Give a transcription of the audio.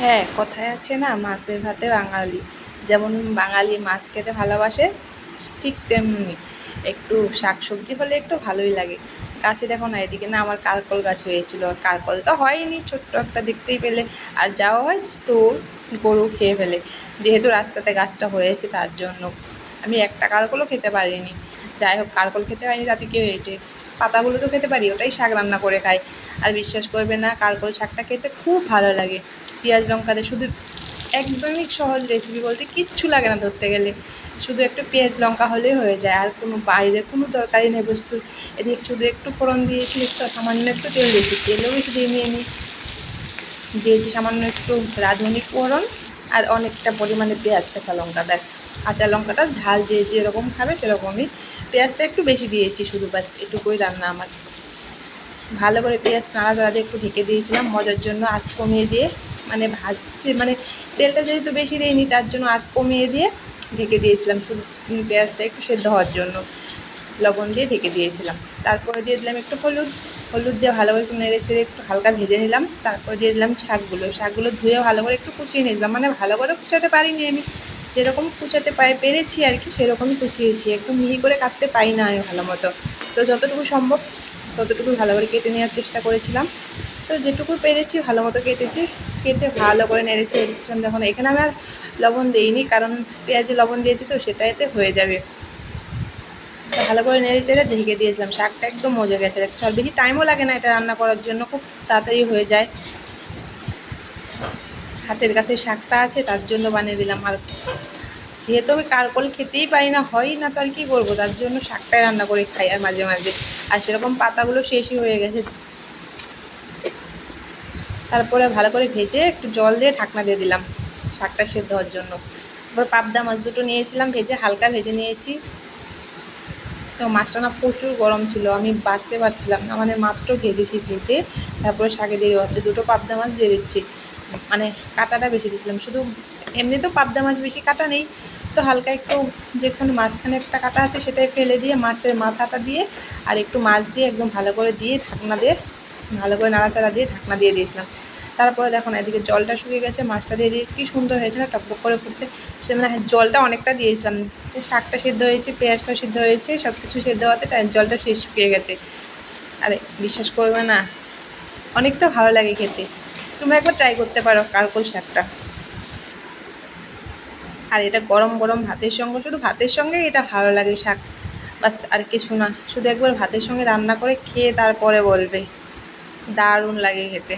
হ্যাঁ কথায় আছে না, মাছের ভাতে বাঙালি। যেমন বাঙালি মাছ খেতে ভালোবাসে, ঠিক তেমনি একটু শাক সবজি হলে একটু ভালোই লাগে। গাছে দেখো না, এদিকে না আমার কারকল গাছ হয়েছিল, আর কারকল তো হয়নি, ছোট্ট একটা দেখতেই পেলে। আর যাওয়া হয় তো গরু খেয়ে ফেলে। যেহেতু রাস্তাতে গাছটা হয়েছে, তার জন্য আমি একটা কারকলও খেতে পারিনি। যাই হোক, কারকল খেতে পারিনি, তাতে কী হয়েছে? পাতাগুলো তো খেতে পারি, ওটাই শাক রান্না করে খাই। আর বিশ্বাস করবে না, কারকল শাকটা খেতে খুব ভালো লাগে। পেঁয়াজ লঙ্কা দিয়ে শুধু একদমই সহজ রেসিপি বলতে কিচ্ছু লাগে না ধরতে গেলে। শুধু একটু পেঁয়াজ লঙ্কা হলেই হয়ে যায়, আর কোনো বাইরে কোনো তরকারি নেই বস্তু। এদিকে শুধু একটু ফোড়ন দিয়েছি, একটু সামান্য একটু তেল দিয়েছি, তেলও বেশি দিয়ে নিয়ে নিই দিয়েছি সামান্য একটু রাঁধুনি ফোড়ন আর অনেকটা পরিমাণে পেঁয়াজ, কাঁচা লঙ্কা, ব্যাস। কাঁচা লঙ্কাটা ঝাল যে যেরকম খাবে সেরকমই। পেঁয়াজটা একটু বেশি দিয়েছি শুধু, ব্যাস, এটুকুই রান্না আমার। ভালো করে পেঁয়াজ নাড়াচাড়া দিয়ে একটু ঢেকে দিয়েছিলাম, মজার জন্য আঁচ কমিয়ে দিয়ে। মানে ভাজছে মানে তেলটা যেহেতু বেশি দিইনি, তার জন্য আঁচ কমিয়ে দিয়ে ঢেকে দিয়েছিলাম। শুধু পেঁয়াজটা একটু সেদ্ধ হওয়ার জন্য লবণ দিয়ে ঢেকে দিয়েছিলাম। তারপরে দিয়ে দিলাম একটু হলুদ। হলুদ দিয়ে ভালো করে একটু নেড়ে চেড়ে একটু হালকা ভেজে নিলাম। তারপরে দিয়ে দিলাম শাকগুলো। শাকগুলো ধুয়ে ভালো করে একটু কুচিয়ে নিয়েছিলাম। মানে ভালো করে কুচাতে পারিনি আমি। যেরকম কুচাতে পাই, পেরেছি আর কি, সেরকমই কুচিয়েছি। একটু মিহি করে কাটতে পারি না আমি ভালো মতো। তো যতটুকু সম্ভব ততটুকু ভালো করে কেটে নেওয়ার চেষ্টা করেছিলাম। তো যেটুকু পেরেছি, ভালো মতো কেটেছি। কেটে ভালো করে নেড়ে দিচ্ছিলাম যখন। এখানে আমি আর লবণ দিইনি, কারণ পেঁয়াজে লবণ দিয়েছি তো সেটা এতে হয়ে যাবে। ভালো করে নেড়ে চেড়ে ঢেকে দিয়েছিলাম। শাকটা একদম মজে গেছে। আর বেশি টাইমও লাগে না এটা রান্না করার জন্য, খুব তাড়াতাড়ি হয়ে যায়। হাতের কাছে শাকটা আছে, তার জন্য বানিয়ে দিলাম। আর যেহেতু আমি কারকল খেতেই পারি না, হয় না তো আর কী করব? তার জন্য শাকটাই রান্না করে খাই আর মাঝে মাঝে। আর সেরকম পাতাগুলো শেষই হয়ে গেছে। তারপরে ভালো করে ভেজে একটু জল দিয়ে ঢাকনা দিয়ে দিলাম শাকটা সেদ্ধ হওয়ার জন্য। তারপর পাবদা মাছ দুটো নিয়েছিলাম, ভেজে হালকা ভেজে নিয়েছি। তো মাছটা না প্রচুর গরম ছিল, আমি বাঁচতে পারছিলাম না মানে মাত্র ভেজেছি ভেজে। তারপরে শাকে দিয়ে হচ্ছে দুটো পাবদা মাছ দিয়ে দিচ্ছি। মানে কাটাটা বেশি দিয়েছিলাম, শুধু এমনি তো পাবদা মাছ বেশি কাটা নেই। তো হালকা একটু যেখানে মাঝখানে একটা কাটা আছে সেটাই ফেলে দিয়ে মাছের মাথাটা দিয়ে আর একটু মাছ দিয়ে একদম ভালো করে দিয়ে ঢাকনা দিয়ে ভালো করে নাড়াচাড়া দিয়ে ঢাকনা দিয়ে দিয়েছিলাম। তারপরে দেখো না এদিকে জলটা শুকিয়ে গেছে মাছটা দিয়ে দিয়ে কী সুন্দর হয়েছে না টকবক করে ফুটছে। সে মানে হ্যাঁ, জলটা অনেকটা দিয়েছিলাম। শাকটা সিদ্ধ হয়েছে পেঁয়াজটাও সিদ্ধ হয়েছে সব কিছু সিদ্ধ হওয়াতে জলটা শেষ শুকিয়ে গেছে। আরে বিশ্বাস করবে না অনেকটা ভালো লাগে খেতে। তোমরা একবার ট্রাই করতে পারো কারকল শাকটা। আর এটা গরম গরম ভাতের সঙ্গে শুধু ভাতের সঙ্গে এটা ভালো লাগে শাক। বাস আর কিছু না শুধু একবার ভাতের সঙ্গে রান্না করে খেয়ে তারপরে বলবে। দারুণ লাগে খেতে